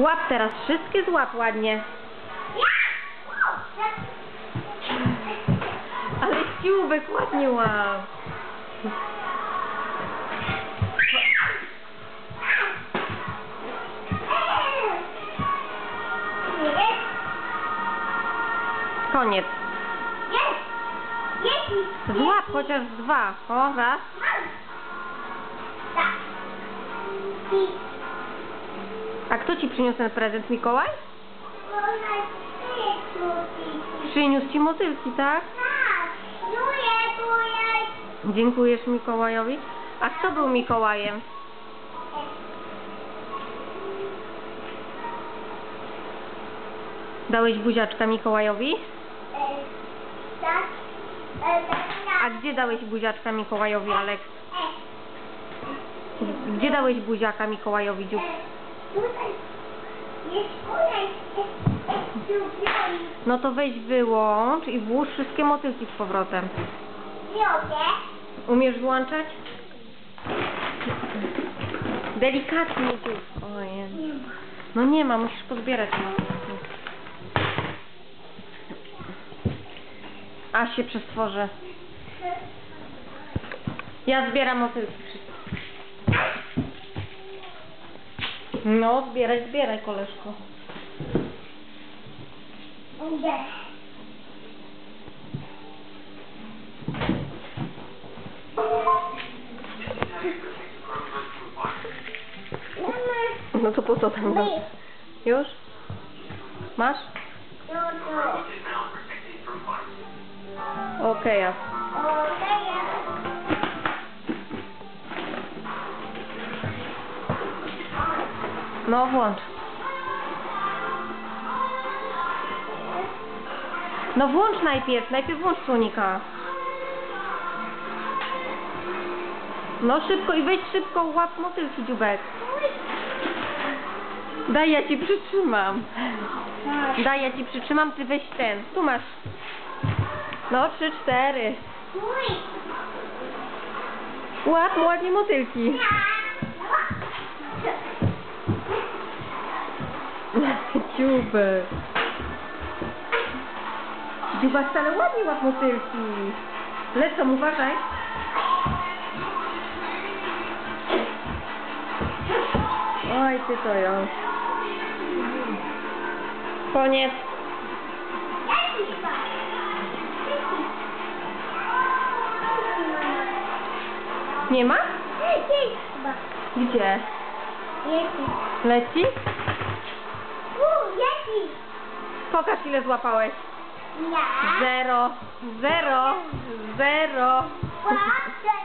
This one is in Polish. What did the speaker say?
Łap teraz, wszystkie złap ładnie. Ale ściółbek ładnie łap. Koniec. Złap chociaż dwa. O, raz. A kto ci przyniósł ten prezent, Mikołaj? Przyniósł ci motylki, tak? Dziękujesz Mikołajowi. A kto był Mikołajem? Dałeś buziaczka Mikołajowi? A gdzie dałeś buziaczka Mikołajowi, Aleks? Gdzie dałeś buziaka Mikołajowi, dziób? No to weź wyłącz i włóż wszystkie motylki z powrotem. Umiesz włączać? Delikatnie dziób. Ojej. No nie ma, musisz pozbierać motylki. A się przestworzę. Ja zbieram motylki wszystkie. No, zbieraj, zbieraj, koleżko. No to po co tam masz? Już? Masz? no. Okej, ja. No włącz. No włącz najpierw, najpierw włącz słonika. No szybko i weź szybko, łap motylki dziubek. Daj, ja ci przytrzymam. Daj, ja ci przytrzymam, ty weź ten. Tu masz. No, trzy, cztery. Łap ładnie motylki. Dziubek. Dziuba wcale ładnie łap motylki. Lecą, uważaj. Oj, ty to ją. Koniec. Nie ma? Gdzie? Leci? Pokaż ile złapałeś. Ja. Zero. Zero. Zero. Patrzę,